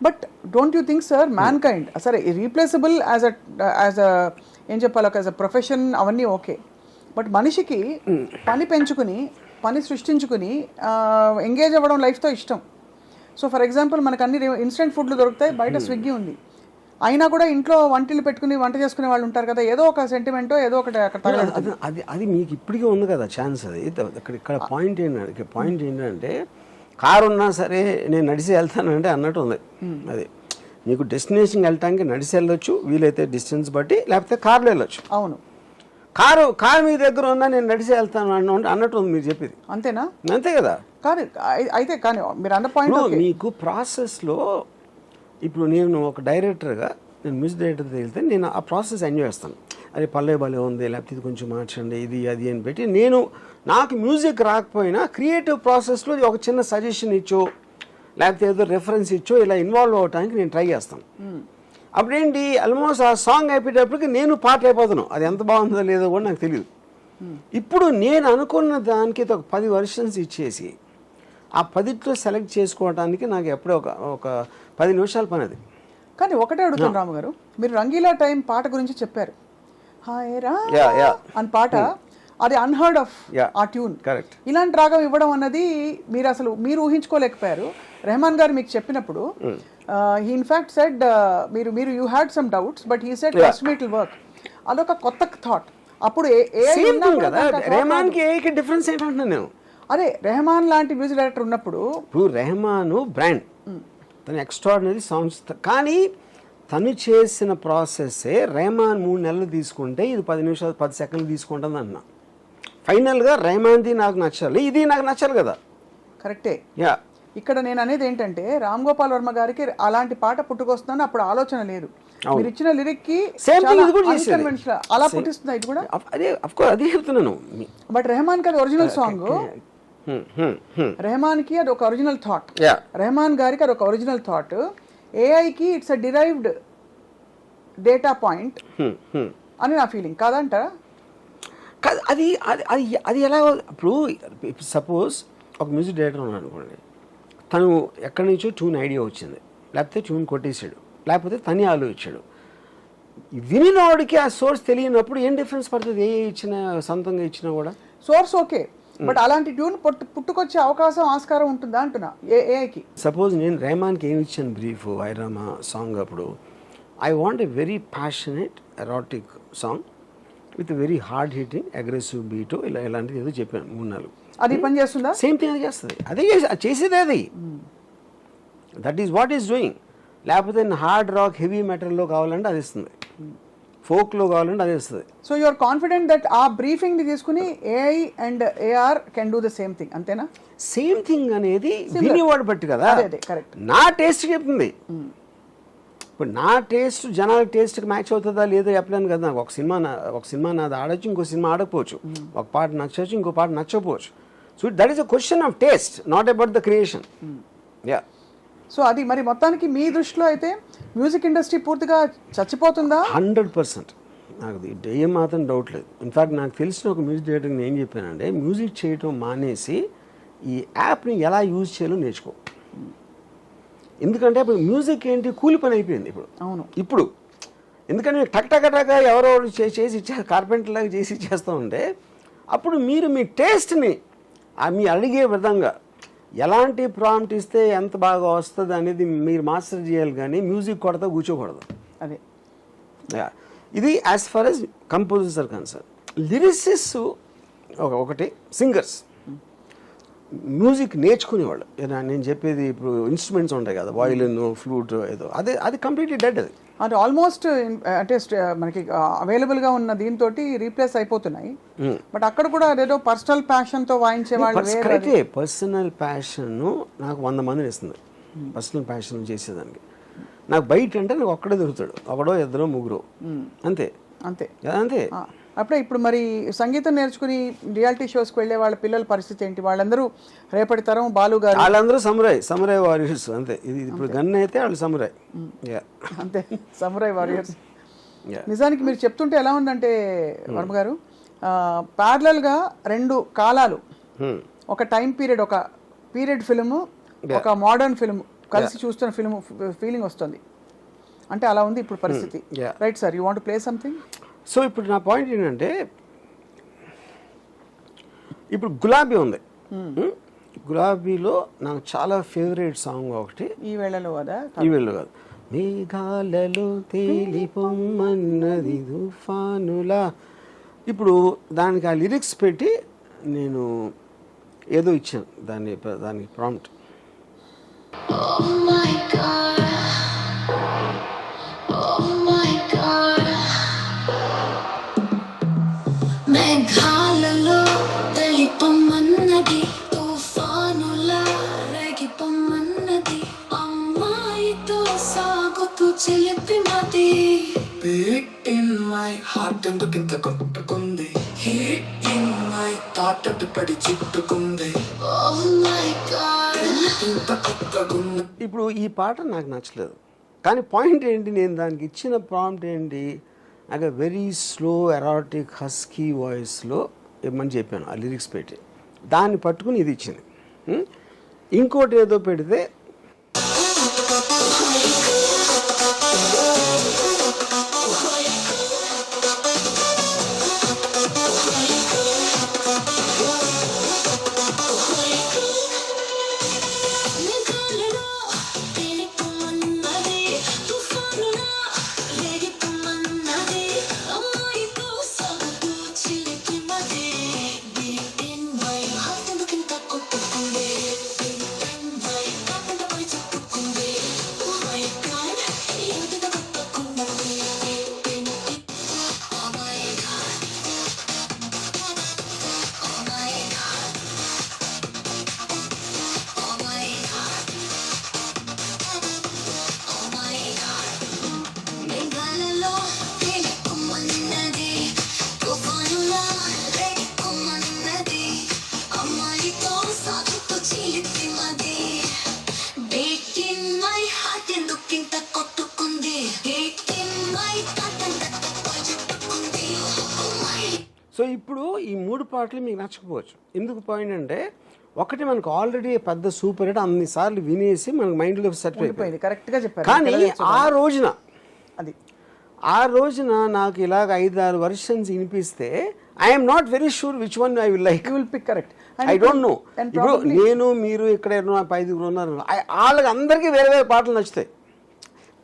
But don't you think sir mankind సరే replaceable as a as a ఏం చెప్పాలి as a profession అవన్నీ okay. But మనిషికి పని పెంచుకుని పని సృష్టించుకుని ఎంగేజ్ అవ్వడం లైఫ్తో ఇష్టం. సో ఫర్ ఎగ్జాంపుల్ మనకు అన్ని ఇన్స్టెంట్ ఫుడ్లు దొరుకుతాయి బయట స్విగ్గీ ఉంది. అయినా కూడా ఇంట్లో వంటలు పెట్టుకుని వంట చేసుకునే వాళ్ళు ఉంటారు కదా ఏదో ఒక సెంటిమెంటో ఏదో ఒకటి అక్కడ అది అది మీకు ఇప్పటికీ ఉంది కదా ఛాన్స్ అది. ఇక్కడ ఇక్కడ పాయింట్ ఏంటంటే పాయింట్ ఏంటంటే కారు ఉన్నా సరే నేను నడిచి వెళ్తానంటే అన్నట్టు ఉంది. అది. నీకు డెస్టినేషన్కి వెళ్ళటానికి నడిచి వెళ్ళొచ్చు వీలైతే డిస్టెన్స్ బట్టి లేకపోతే కార్లో వెళ్ళొచ్చు. అవును. కారు కారు మీ దగ్గర ఉన్నా నేను నడిచి వెళ్తాను అన్న అన్నట్టు ఉంది మీరు చెప్పేది. అంతేనా? అంతే కదా. అయి- అయితే కానీ మీరు అన్న పాయింట్ మీకు ప్రాసెస్లో ఇప్పుడు నేను ఒక డైరెక్టర్గా నేను మ్యూజిక్ డైరెక్టర్ వెళ్తే నేను ఆ ప్రాసెస్ ఎంజాయ్ చేస్తాను. అది పల్లె భలే ఉంది లేకపోతే ఇది కొంచెం మార్చండి ఇది అది అని పెట్టి నేను నాకు మ్యూజిక్ రాకపోయినా క్రియేటివ్ ప్రాసెస్లో ఒక చిన్న సజెషన్ ఇచ్చో లేకపోతే ఏదో రెఫరెన్స్ ఇచ్చో ఇలా ఇన్వాల్వ్ అవ్వడానికి నేను ట్రై చేస్తాను. అప్పుడేంటి ఆల్మోస్ట్ ఆ సాంగ్ అయిపోయేటప్పటికి నేను పాట అయిపోతాను. అది ఎంత బాగుందో లేదో కూడా నాకు తెలియదు ఇప్పుడు నేను అనుకున్న దానికి ఒక పది వర్షన్స్ ఇచ్చేసి ఆ పదిట్లో సెలెక్ట్ చేసుకోవడానికి నాకు ఎప్పుడో ఒక ఒక పది నిమిషాల పని అది. కానీ ఒకటే అడుగుతాను రాము గారు మీరు రంగీలా టైం పాట గురించి చెప్పారు. అని పాట. అది అన్హర్డ్ ఆఫ్. ఆ ట్యూన్ కరెక్ట్ ఇలాంటి రాగం ఇవ్వడం అన్నది మీరు అసలు మీరు ఊహించుకోలేకపోయారు. రెహమాన్ గారు మీకు చెప్పినప్పుడు హీ ఇన్ఫాక్ట్ సెడ్ మీరు మీరు you had some doubts but he said trust me it work అదొక కొత్త థాట్ అప్పుడు. రెహమాన్కి ఏకి డిఫరెన్స్ ఏంటంటున్నాను నేను? అదే రెహమాన్ లాంటి మ్యూజిక్ డైరెక్టర్ ఉన్నప్పుడు ఇప్పుడు రెహమాను బ్రాండ్. తను ఎక్స్ట్రాడినరీ సాంగ్స్ కానీ తను చేసిన ప్రాసెస్సే రెహమాన్ మూడు నెలలు తీసుకుంటే ఇది పది నిమిషాలు పది సెకండ్లు తీసుకుంటుంది అన్న. ఫైనల్గా రెహమాన్ది నాకు నచ్చాలి ఇది నాకు నచ్చాలి కదా. కరెక్టే. యా. ఇక్కడ నేను అనేది ఏంటంటే రామ్ గోపాల్ వర్మ గారికి అలాంటి పాట పుట్టుకొస్తుందని అప్పుడు ఆలోచన లేదు. మీరు ఇచ్చిన లిరిక్కి సేమ్ థింగ్ ఇది కూడా unconventional. అలా పుట్టిస్తుందా ఇది కూడా? అఫ్- అదే అఫ్కోర్స్ అదే చెప్తున్నాను. బట్ రెహమాన్కి అది ఒరిజినల్ సాంగ్ హ్మ్, హ్మ్, హ్మ్. రెహమాన్కి అది ఒక ఒరిజినల్ థాట్ యా. రెహమాన్ గారికి అది ఒక original thought ఏఐకి it's a derived data point. అని నా ఫీలింగ్ కాదంటారా? కాదు అది అది అది అది ఎలా ఇప్పుడు సపోజ్ ఒక మ్యూజిక్ డైరెక్టర్ ఉన్నాడు అనుకోండి. తను ఎక్కడి నుంచో ట్యూన్ ఐడియా వచ్చింది. లేకపోతే ట్యూన్ కొట్టేశాడు. లేకపోతే తనే ఆలోచించాడు. వినినోడికి ఆ సోర్స్ తెలియనప్పుడు ఏం డిఫరెన్స్ పడుతుంది? ఏ ఇచ్చినా సొంతంగా ఇచ్చినా కూడా? సోర్స్ ఓకే బట్ అలాంటి ట్యూన్ పుట్టు పుట్టుకొచ్చే అవకాశం ఆస్కారం ఉంటుందా అంటున్నా ఏ ఏఐకి? సపోజ్ నేను రెహమాన్కి ఏమి ఇచ్చాను బ్రీఫ్ వైరామా సాంగ్ అప్పుడు. I want a very passionate erotic song with very hard hitting aggressive beat ఇలా ఇలాంటిది ఏదో చెప్పాను మూడు నాలుగు. అది పని చేస్తుందా? సేమ్ థింగ్ అది చేస్తుంది. అదే చేసి- అది చేసేదే అది. That is what is doing లేకపోతే హార్డ్ రాక్ హెవీ మెటల్లో కావాలంటే అది ఇస్తుంది. ఫోక్లో కావాలంటే అది ఇస్తుంది so you are confident that ఆ బ్రీఫింగ్ని తీసుకుని AI and AR can do the same thing అంతేనా? సేమ్ థింగ్ అనేది వినివాడు బట్టి కదా. కరెక్ట్ నా టేస్ట్ చెప్తుంది ఇప్పుడు నా టేస్ట్ జనాల టేస్ట్కి మ్యాచ్ అవుతుందా లేదో చెప్పలేను కదా. నాకు ఒక సినిమా ఒక సినిమా నాది ఆడొచ్చు ఇంకో సినిమా ఆడకపోవచ్చు. ఒక పాట నచ్చవచ్చు ఇంకో పాట నచ్చకపోవచ్చు. So that is a question of taste not about the creation yeah so అది మరి మొత్తానికి మీ దృష్టిలో అయితే మ్యూజిక్ ఇండస్ట్రీ పూర్తిగా చచ్చిపోతుందా? Hundred percent. నాకు ఏం మాత్రం డౌట్ లేదు. ఇన్ఫాక్ట్ నాకు తెలిసిన ఒక మ్యూజిక్ డైరెక్టర్ నేను ఏం చెప్పానంటే మ్యూజిక్ చేయటం మానేసి ఈ యాప్ని ఎలా యూజ్ చేయాలో నేర్చుకో. ఎందుకంటే ఇప్పుడు మ్యూజిక్ ఏంటి? కూలి పని అయిపోయింది ఇప్పుడు. అవును. ఇప్పుడు ఎందుకంటే టక్ టక్ టక్ ఎవరో చేసి ఇచ్చే కార్పెంటర్ లాగా చేసి ఇచ్చేస్తూ ఉంటే అప్పుడు మీరు మీ టేస్ట్ని మీ అడిగే విధంగా ఎలాంటి ప్రాంప్ట్ ఇస్తే ఎంత బాగా వస్తుంది అనేది మీరు మాస్టర్ చేయాలి కానీ మ్యూజిక్ కొడతా కూర్చోకూడదు. అదే. ఇది as far as composers are concern lyricists ఒక ఒకటి సింగర్స్ మ్యూజిక్ నేర్చుకునేవాళ్ళు. నేను చెప్పేది ఇప్పుడు ఇన్స్ట్రుమెంట్స్ ఉంటాయి కదా వాయిలిన్ ఫ్లూట్ ఏదో. అదే అది కంప్లీట్లీ డెడ్ అది. అంటే ఆల్మోస్ట్ అంటే మనకి అవైలబుల్గా ఉన్న దీంతో రీప్లేస్ అయిపోతున్నాయి. బట్ అక్కడ కూడా అదేదో పర్సనల్ ప్యాషన్తో వాయించే వాళ్ళు పర్సనల్ ప్యాషన్ నాకు వంద మందిని ఇస్తుంది పర్సనల్ ప్యాషన్ చేసేదానికి. నాకు బయట అంటే నాకు ఒక్కడే దొరుకుతాడు. ఒకడో ఇద్దరో ముగ్గురు. అంతే. అంతే. అంతే. అప్పుడే ఇప్పుడు మరి సంగీతం నేర్చుకుని రియాలిటీ షోస్కి వెళ్ళే వాళ్ళ పిల్లల పరిస్థితి ఏంటి? వాళ్ళందరూ రేపటి తరం బాలు గారు వాళ్ళందరూ సమురాయ్ సమురాయ్ వారియర్స్ అంతే. ఇది ఇప్పుడు గన్ అయితే వాళ్ళు సమురాయ్. యా. అంతే. Samurai warriors. నిజానికి మీరు చెప్తుంటే ఎలా ఉందంటే వర్మ గారు ప్యారలల్గా రెండు కాలాలు. ఒక టైం పీరియడ్ ఒక పీరియడ్ ఫిల్మ్ ఒక మోడర్న్ ఫిల్మ్ కలిసి చూస్తున్న ఫిల్మ్ ఫీలింగ్ వస్తుంది. అంటే అలా ఉంది ఇప్పుడు పరిస్థితి. Right sir you want play something? So ఇప్పుడు నా పాయింట్ ఏంటంటే ఇప్పుడు గులాబీ ఉంది. Hmm? గులాబీలో నాకు చాలా ఫేవరెట్ సాంగ్ ఒకటి. ఈ వేళలో కదా? ఈ వెళ్ళు కాదు. మేఘాలలో తేలిపొమ్మన్నది తుఫానులా. ఇప్పుడు దానికి ఆ లిరిక్స్ పెట్టి నేను ఏదో ఇచ్చాను. దాన్ని దానికి ప్రాంప్ట్ ఎందుకింత కొట్టుకుంది my thought అడ్డుపడి చుట్టుకుంది. Oh ఇప్పుడు ఈ పాట నాకు నచ్చలేదు. కానీ పాయింట్ ఏంటి? నేను దానికి ఇచ్చిన ప్రాంప్ట్ ఏంటి? నాకు వెరీ స్లో ఎరాటిక్ హస్కీ వాయిస్లో ఇమ్మని చెప్పాను? ఆ లిరిక్స్ పెట్టి. దాన్ని పట్టుకుని ఇది ఇచ్చింది? ఇంకోటి ఏదో పెడితే సో ఇప్పుడు ఈ మూడు పాటలు మీకు నచ్చకపోవచ్చు. ఎందుకు పాయింట్ అంటే ఒకటి మనకు ఆల్రెడీ పెద్ద సూపర్ హిట్ అన్ని సార్లు వినేసి మనకు మైండ్లో సెట్ అయిపోయింది. ఉండిపోయింది. కరెక్ట్గా చెప్పారు. కానీ. ఆ రోజున అది. ఆ రోజున నాకు ఇలాగ ఐదు ఆరు వర్షన్స్ వినిపిస్తే I'm not very sure which one I will like will pick correct I don't know ఇప్పుడు నేను మీరు ఇక్కడ ఐదుగురు ఉన్నారు వాళ్ళకి అందరికీ వేరే వేరే పాటలు నచ్చుతాయి.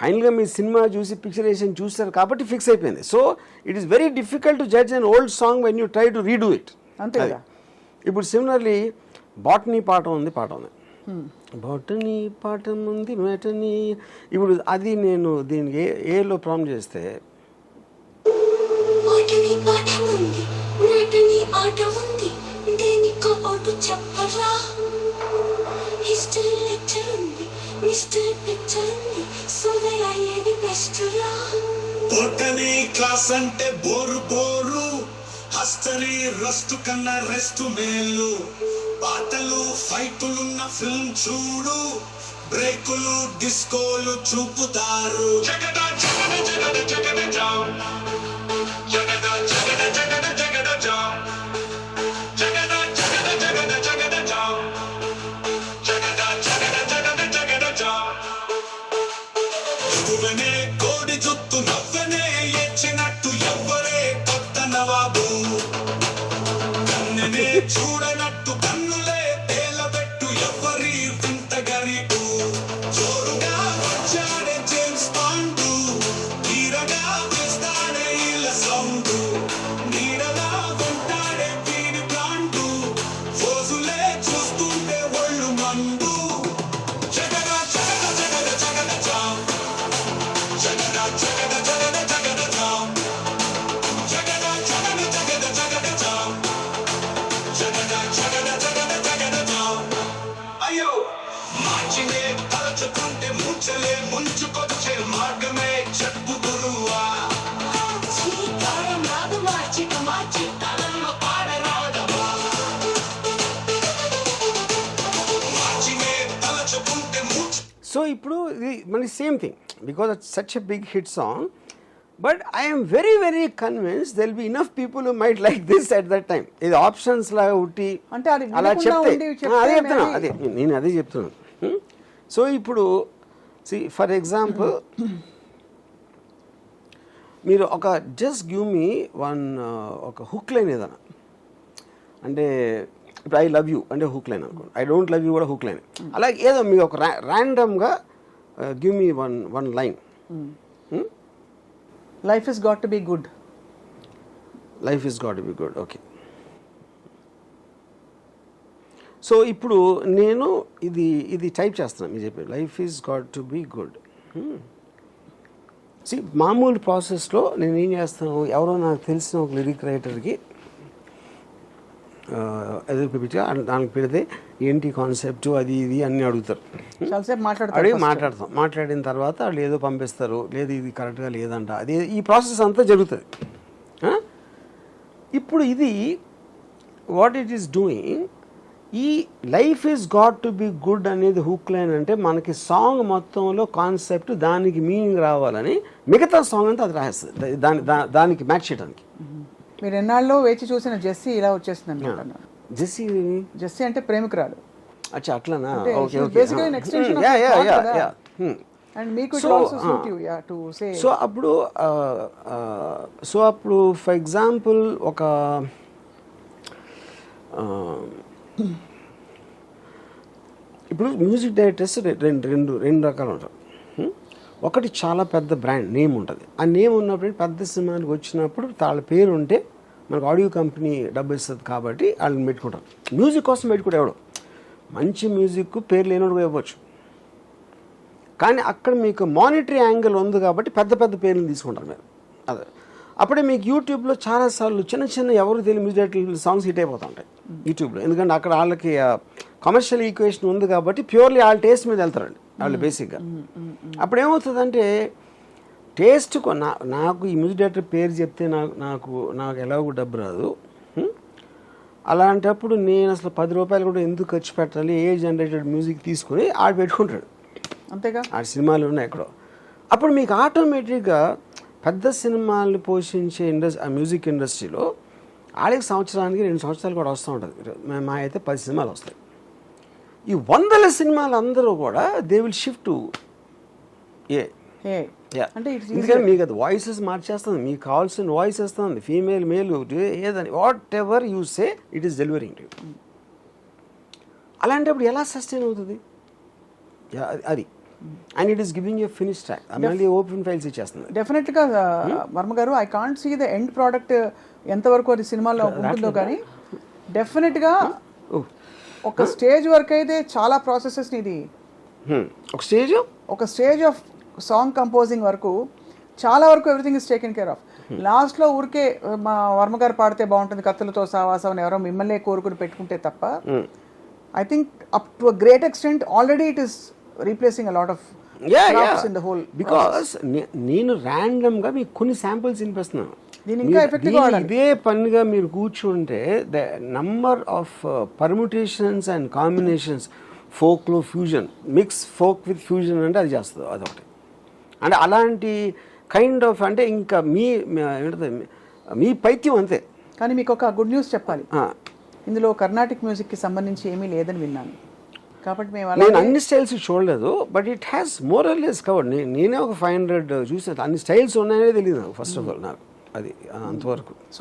ఫైనల్గా మీ సినిమా చూసి పిక్చరేషన్ చూస్తారు కాబట్టి ఫిక్స్ అయిపోయింది. So it is very difficult to judge an old song when you try to redo it అంతే కదా. ఇప్పుడు సిమిలర్లీ బాటనీ పాట ఉంది పాట ఉంది. బాటనీ పాట ఉంది మెటనీ ఇప్పుడు అది నేను దీనికి ఏ ఏలో ప్రామ్ చేస్తే ఆటని పాట ఉంది నాటని ఆట ఉంది. దేనికో ఒకటి చెప్పరా? హిస్టరీ లెక్చర్ బొటనీ క్లాస్ అంటే బోరు బోరు హస్తరీ రస్ట్ కన్నా రెస్ట్ మేలు. పాటలు ఫైటులున్న ఫిల్మ్ చూడు బ్రేకులు డిస్కోలు చూపుతారు. జగడ జగడ జగడ జగడ మనకి same thing because it's such a big hit song but I'm very very convince there'll be enough people might like this at that time ఇది ఆప్షన్స్ లాగా ఉట్టి అంటే అలా చెప్తే. అదే చెప్తున్నా అదే నేను అదే చెప్తున్నాను? సో ఇప్పుడు సి ఫర్ ఎగ్జాంపుల్ మీరు ఒక జస్ట్ గివ్ మీ వన్ ఒక హుక్ లైన్ ఏదైనా. అంటే ఇప్పుడు ఐ లవ్ యూ అంటే హుక్ లైన్ అనుకోండి. ఐ డోంట్ లవ్ యూ కూడా హుక్ లైన్ అలాగే ఏదో మీకు ఒక ర్యాండమ్గా give me one one line life is got to be good life is got be good okay so ఇప్పుడు నేను ఇది ఇది టైప్ చేస్తున్నాను మీరు చెప్పారు life is got to be good C మామూలు ప్రాసెస్లో నేను ఏం చేస్తాను? ఎవరో నాకు తెలిసిన ఒక లిరిక్ రైటర్కి ఎదురు పెట్టి దానికి పెడితే ఏంటి కాన్సెప్ట్ అది ఇది అన్నీ అడుగుతారు. మాట్లాడతారు అడిగి. మాట్లాడతాం. మాట్లాడిన తర్వాత వాళ్ళు ఏదో పంపిస్తారు లేదు ఇది కరెక్ట్గా లేదంట. అది ఈ ప్రాసెస్ అంతా జరుగుతుంది? ఇప్పుడు ఇది వాట్ ఇట్ ఈస్ డూయింగ్ ఈ life is got to be good అనేది హుక్ లైన్ అంటే మనకి సాంగ్ మొత్తంలో కాన్సెప్ట్ దానికి మీనింగ్ రావాలని మిగతా సాంగ్ అంతా అది రాస్తుంది దాని దానికి మ్యాచ్ చేయడానికి. మీరు ఎన్నాళ్ళు వేచి చూసిన జెస్సీ ఇలా అనమాట జెస్సీ? జెస్సీ అంటే ప్రేమికురాలు. అచ్చా అట్లనా? Okay okay yeah yeah yeah. Yeah and మీకు ah. You yeah to say so అప్పుడు సో అప్పుడు ఫర్ ఎగ్జాంపుల్ ఒక ఇప్పుడు మ్యూజిక్ డైరెక్టర్స్ రెండు రెండు రెండు రకాలు ఉంటారు. హ్మ్? ఒకటి చాలా పెద్ద బ్రాండ్ నేమ్ ఉంటుంది. ఆ నేమ్ ఉన్నప్పుడు పెద్ద సినిమాలకు వచ్చినప్పుడు వాళ్ళ పేరు ఉంటే మనకు ఆడియో కంపెనీ డబ్బు ఇస్తుంది కాబట్టి వాళ్ళని పెట్టుకుంటారు మ్యూజిక్ కోసం పెట్టుకుంటే ఎవడు మంచి మ్యూజిక్ పేరు లేనోడు కూడా ఇవ్వచ్చు. కానీ అక్కడ మీకు మానిటరీ యాంగిల్ ఉంది కాబట్టి పెద్ద పెద్ద పేర్లు తీసుకుంటారు మీరు. అదే. అప్పుడే మీకు యూట్యూబ్లో చాలాసార్లు చిన్న చిన్న ఎవరు తెలియని మ్యూజిక్ సాంగ్స్ హిట్ అయిపోతూ ఉంటాయి యూట్యూబ్లో ఎందుకంటే అక్కడ వాళ్ళకి కమర్షియల్ ఈక్వేషన్ ఉంది కాబట్టి ప్యూర్లీ వాళ్ళ టేస్ట్ మీద వెళ్తారండి. వాళ్ళు బేసిక్గా అప్పుడు ఏమవుతుందంటే టేస్ట్ నా నాకు ఈ మ్యూజిక్ డైరెక్టర్ పేరు చెప్తే నాకు నాకు నాకు ఎలాగో డబ్బు రాదు? అలాంటప్పుడు నేను అసలు పది రూపాయలు కూడా ఎందుకు ఖర్చు పెట్టాలి? ఏ జనరేటెడ్ మ్యూజిక్ తీసుకొని ఆడ పెట్టుకుంటాడు. అంతేగా? ఆ సినిమాలు ఉన్నాయి ఎక్కడో. అప్పుడు మీకు ఆటోమేటిక్గా పెద్ద సినిమాలు పోషించే ఇండస్ట్రీ ఆ మ్యూజిక్ ఇండస్ట్రీలో ఆడికి సంవత్సరానికి రెండు సంవత్సరాలు కూడా వస్తూ ఉంటుంది. మా- అయితే పది సినిమాలు వస్తాయి. ఈ వందల సినిమాలు అందరూ కూడా దే విల్ షిఫ్ట్ ఏ. అంటే ఎందుకంటే మీకు అది వాయిసెస్ మార్చేస్తుంది. మీకు కావాల్సిన వాయిస్ వస్తుంది. ఫీమేల్ మేల్ ఏదని whatever you say it is delivering to అలాంటప్పుడు ఎలా సస్టైన్ అవుతుంది? అది- and it is giving you finish track మళ్ళీ ఓపెన్ ఫైల్స్ ఇచ్చేస్తుంది. డెఫినెట్గా వర్మ గారు I can't see the end product ఎంతవరకు అది సినిమాలో ఉంటుందో కానీ డెఫినెట్గా Oh. ఒక స్టేజ్ వరకు అయితే చాలా ప్రాసెసెస్ ఇది Hmm. ఒక స్టేజ్ ఒక స్టేజ్ ఆఫ్ సాంగ్ కంపోజింగ్ వరకు చాలా వరకు everything is taken care of లాస్ట్లో ఊరికే మా వర్మ గారు పాడితే బాగుంటుంది కత్తులతో సావాసం అని ఎవరో మిమ్మల్ని కోరుకుని పెట్టుకుంటే తప్ప I think up to a great extent already it is replacing a lot of in the whole because నేను ర్యాండమ్గా మీకు కొన్ని శాంపిల్స్ వినిపిస్తున్నాను. ఇదే పనిగా మీరు కూర్చుంటే the number of permutations and combinations ఫోక్లో fusion mix folk with fusion అంటే అది చేస్తుంది అదొకటి. అంటే అలాంటి కైండ్ ఆఫ్ అంటే ఇంకా మీ మీ- ఏంటది మీ పైత్యం అంతే. కానీ మీకు ఒక గుడ్ న్యూస్ చెప్పాలి ఇందులో కర్ణాటిక్ మ్యూజిక్కి సంబంధించి ఏమీ లేదని విన్నాను. కాబట్టి మేము నేను అన్ని స్టైల్స్ చూడలేదు but it has more or less covered నేనే ఒక ఫైవ్ హండ్రెడ్ చూసాను అన్ని స్టైల్స్ ఉన్నాయనే తెలియదు ఫస్ట్ ఆఫ్ ఆల్ నాకు అది అంతవరకు.